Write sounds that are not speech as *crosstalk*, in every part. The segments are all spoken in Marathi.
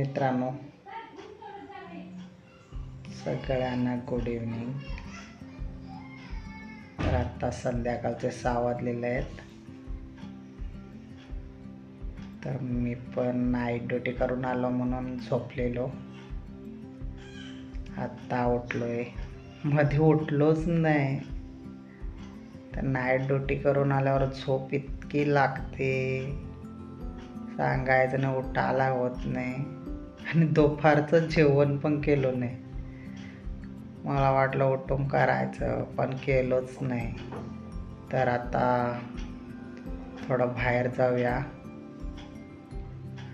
मित्रांनो सगळ्यांना गुड इव्हनिंग तर आत्ता संध्याकाळचे सहा वाजलेले आहेत. तर मी पण नाईट ड्युटी करून आलो म्हणून झोपलेलो. आत्ता उठलोय. मध्ये उठलोच नाही. तर नाईट ड्युटी करून आल्यावर झोप इतकी लागते. सांगायचं नाही उठायला होत नाही. आणि दुपारचं जेवण पण केलं नाही. मला वाटलं उठून करायचं पण केलंच नाही. तर आता थोडं बाहेर जाऊया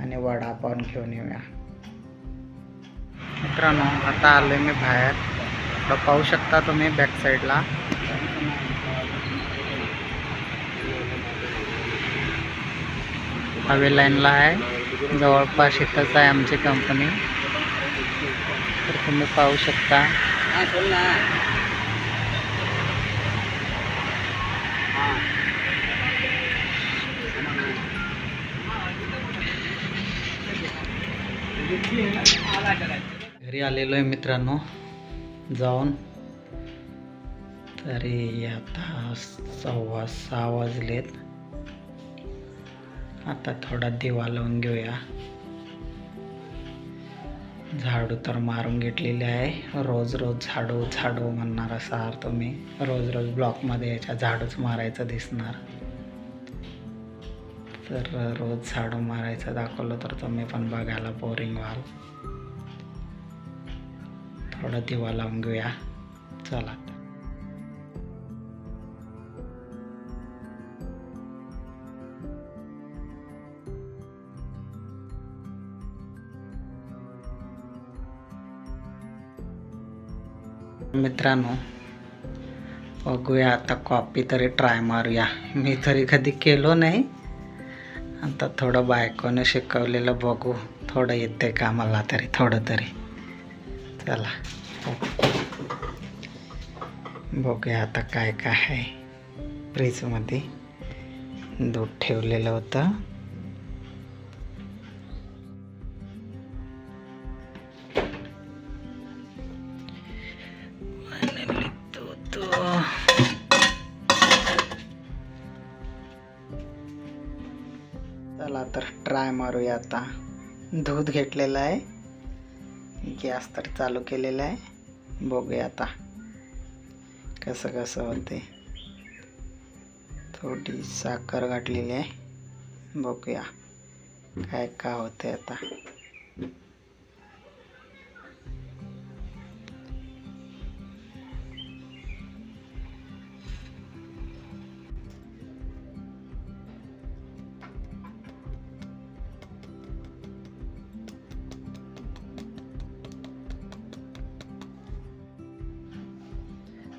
आणि वडापाव घेऊन येऊया. मित्रांनो आता आलोय मी बाहेर. थोडं पाहू शकता तुम्ही बॅक साईडला हवे लाईनला आहे. जवळपास इथंच आहे आमची कंपनी तर तुम्ही पाहू शकता. घरी आलेलो आहे मित्रांनो जाऊन. तरी आता सव्वा सहा वाजलेत. आता थोडा दिवा लावून घेऊया. झाडू तर मारून घेतलेली आहे. रोज रोज झाडू झाडू म्हणणार असाल तुम्ही रोज रोज ब्लॉकमध्ये याच्या झाडूच मारायचं दिसणार. तर रोज झाडू मारायचं दाखवलं तर तुम्ही पण बघायला बोरिंग व्हाल. थोडा दिवा लावून घेऊया. चला. मित्रांनो बघूया आता कॉपी तरी ट्राय मारूया. मी तरी कधी केलो नाही. आता थोडं बायकोने शिकवलेलं बघू. थोडं येते का मला तरी थोडं तरी. चला. बघूया आता काय काय आहे फ्रीजमध्ये दूध ठेवलेलं होतं. तर ट्राय मारूया आता. दूध घेतलेलं आहे. गॅस तर चालू केलेला आहे. बघूया आता कसं कसं होते. थोडी साखर घातलेली आहे. बघूया काय काय होते आता.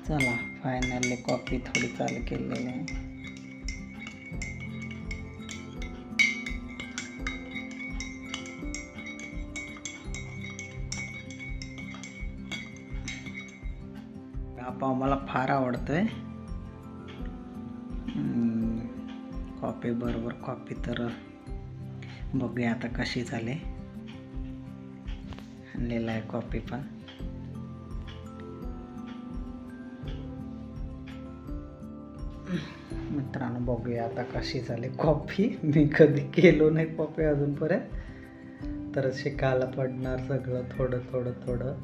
चला फायनली कॉफी थोडी चालू केलेली आहे. हा पाव मला फार आवडतोय. आहे कॉफी बरोबर कॉफी तर बघूया आता कशी झाली. आणलेला आहे कॉफी पण. मित्रांनो बघूया आता कशी झाली कॉफी. मी कधी केलो नाही कॉफी अजूनपर्यंत. तर शिकायला पडणार सगळं थोडं थोडं थोडं.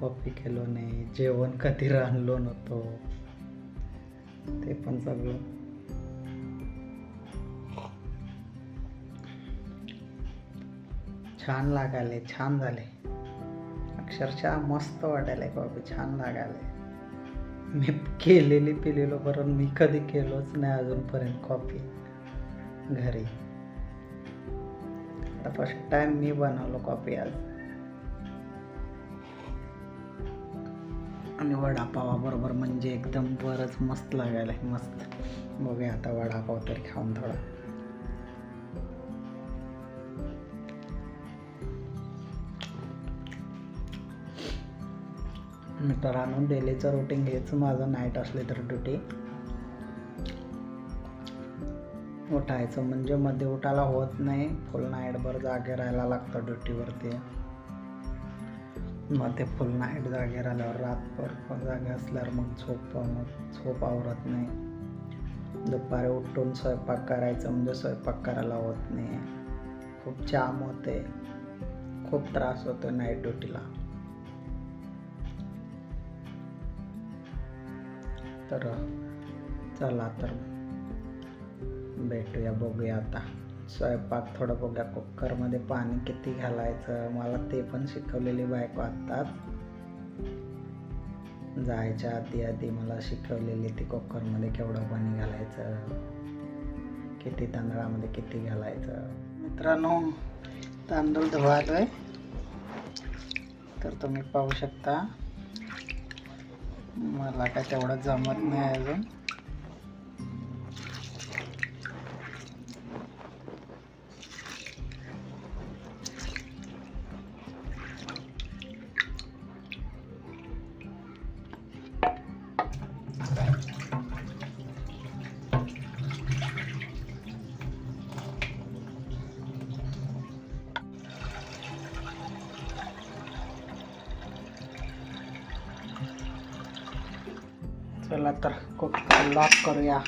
कॉफी केलो नाही जेवण कधी रांधलो नव्हतो. ते पण सगळं. छान लागायले छान झाले. अक्षरशः मस्त वाटायला कॉफी छान लागायला. मी केलेली पिलेलो बरं मी कधी केलोच नाही अजूनपर्यंत कॉफी घरी. आता फर्स्ट टाइम मी बनवलो कॉफी आज. आणि वडापावाबरोबर म्हणजे एकदम बरंच मस्त लागायला मस्त. बघूया आता वडापाव तरी खाऊन थोडा. मित्रांनो डेलीचं रुटीन हेच माझं नाईट असले तर ड्युटी उठायचं म्हणजे मध्ये उठायला होत नाही. फुल नाईटभर जागे राहायला लागतं ड्युटीवरती मग ते फुल नाईट जागे राहिल्यावर रातभर जागे असल्यावर मग झोप मग झोप आवरत नाही. दुपारी उठून स्वयंपाक करायचं म्हणजे स्वयंपाक करायला होत नाही. खूप जाम होते. खूप त्रास होतो नाईट ड्युटीला तर चला तर भेटूया बघूया आता. स्वयंपाक थोडं बघूया कुकरमध्ये पाणी किती घालायचं मला ते पण शिकवलेली बायको आत्ताच. जायच्या आधी आधी मला शिकवलेली ती कुकरमध्ये केवढं पाणी घालायचं किती तांदळामध्ये किती घालायचं. मित्रांनो तांदूळ धुवालोय तर तुम्ही पाहू शकता. मला काय तेवढं जमत नाही अजून. त्याला तर कुकर लॉक करूया.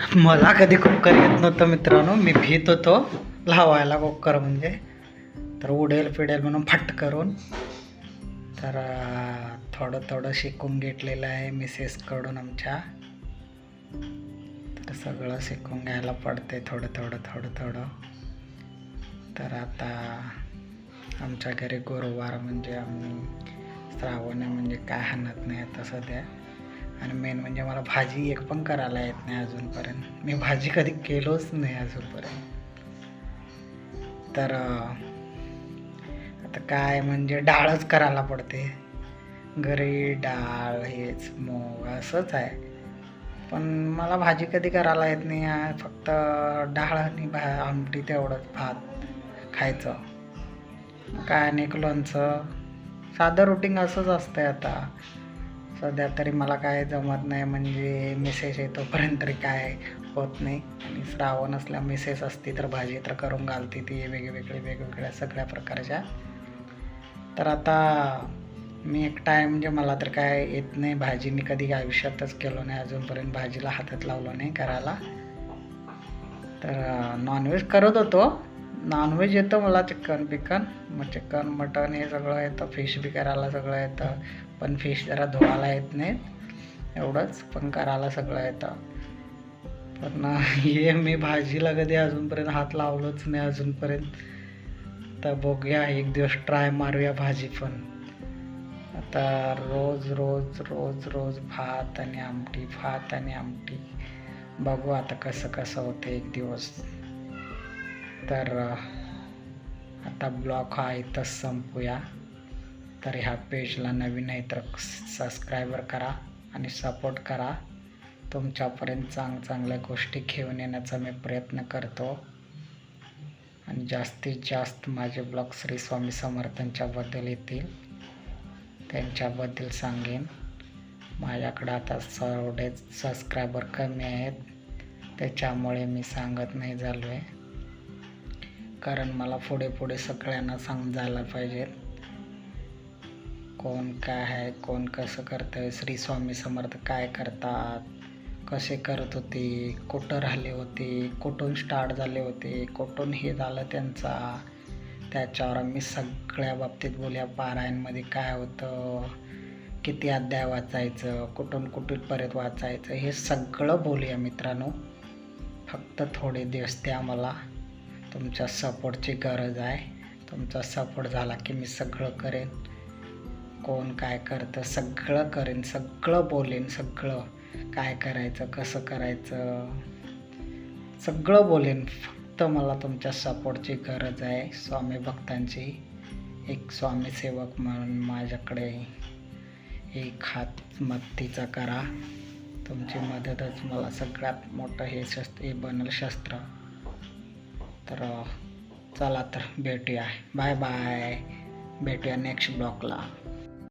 मला कधी कुकर येत नव्हतं मित्रांनो. मी भीत होतो. लावायला कुकर म्हणजे. तर उडेल पिडेल म्हणून फट करून. तर थोडं थोडं शिकून घेतलेलं आहे मिसेसकडून आमच्या. तर सगळं शिकून घ्यायला पडते थोडं थोडं थोडं थोडं. तर आता आमच्या घरी गुरुवार म्हणजे आम्ही श्रावण म्हणजे काय हाणत नाही आता सध्या. आणि मेन म्हणजे मला भाजी एक पण करायला येत नाही अजूनपर्यंत. मी भाजी कधी केलोच नाही अजूनपर्यंत. तर आता काय म्हणजे डाळच करायला पडते. घरी डाळ हेच मूग असंच आहे. पण मला भाजी कधी करायला येत नाही फक्त डाळ आणि भा आमटी तेवढंच भात खायचं. काय आणि लोणचं. साधं रुटीन असंच असतंय आता. सध्या तरी मला काय जमत नाही म्हणजे मेसेज येतोपर्यंत तरी काय होत नाही. आणि श्रावण असल्या मिसेस असती तर भाजी तर करून घालते ती वेगवेगळी वेगवेगळ्या सगळ्या प्रकारच्या. तर आता मी एक टाईम म्हणजे मला तर काय येत नाही भाजी. मी कधी आयुष्यातच केलो नाही अजूनपर्यंत भाजीला हातात लावलो नाही करायला. तर नॉनव्हेज करत होतो. नॉनव्हेज येतं मला चिकन बिकन मग चिकन मटन हे सगळं येतं फिश बी करायला सगळं येतं. पण फिश जरा धुवायला येत नाहीत. एवढंच पण करायला सगळं येतं. पण *laughs* हे मी भाजीला कधी अजूनपर्यंत हात लावलोच नाही अजूनपर्यंत. तर बघूया एक दिवस ट्राय मारूया भाजी पण. आता रोज रोज रोज रोज भात आणि आमटी भात आणि आमटी. बघू आता कसं कसं होतं एक दिवस. तर आता ब्लॉक हा इथंच संपूया. तर ह्या पेजला नवीन आहे तर सबस्क्रायबर करा आणि सपोर्ट करा. तुमच्यापर्यंत चांग चांगल्या गोष्टी घेऊन येण्याचा मी प्रयत्न करतो. आणि जास्तीत जास्त माझे ब्लॉग श्री स्वामी समर्थांच्याबद्दल येतील. त्यांच्याबद्दल सांगेन. माझ्याकडं आता एवढे सबस्क्रायबर कमी आहेत. त्याच्यामुळे मी सांगत नाही झालो आहे कारण मला पुढे पुढे सगळ्यांना समजायला पाहिजे. कोण काय आहे कोण कसं करतं श्री स्वामी समर्थ काय करतात कसे करत होते कुठं राहिले होते कुठून स्टार्ट झाले होते कुठून हे झालं त्यांचा त्याच्यावर आम्ही सगळ्या बाबतीत बोलूया. पारायणमध्ये काय होतं किती अध्याय वाचायचं कुठून कुठून परत वाचायचं हे सगळं बोलूया मित्रांनो. फक्त थोडे दिवस द्या मला तुमच्या सपोर्टची गरज आहे. तुमचा सपोर्ट झाला की मी सगळं करेन. कोण काय करतं सगळं करेन सगळं बोलेन सगळं. काय करायचं कसं करायचं? सगळं बोलेन फक्त मला तुमच्या सपोर्टची गरज आहे. स्वामी भक्तांची एक स्वामीसेवक म्हणून माझ्याकडे एक हात मदतीचा करा. तुमची मदतच मला सगळ्यात मोठं हे शस्त्र हे बनल शस्त्र. तर चला तर भेटूया. Bye bye. भेटूया नेक्स्ट ब्लॉकला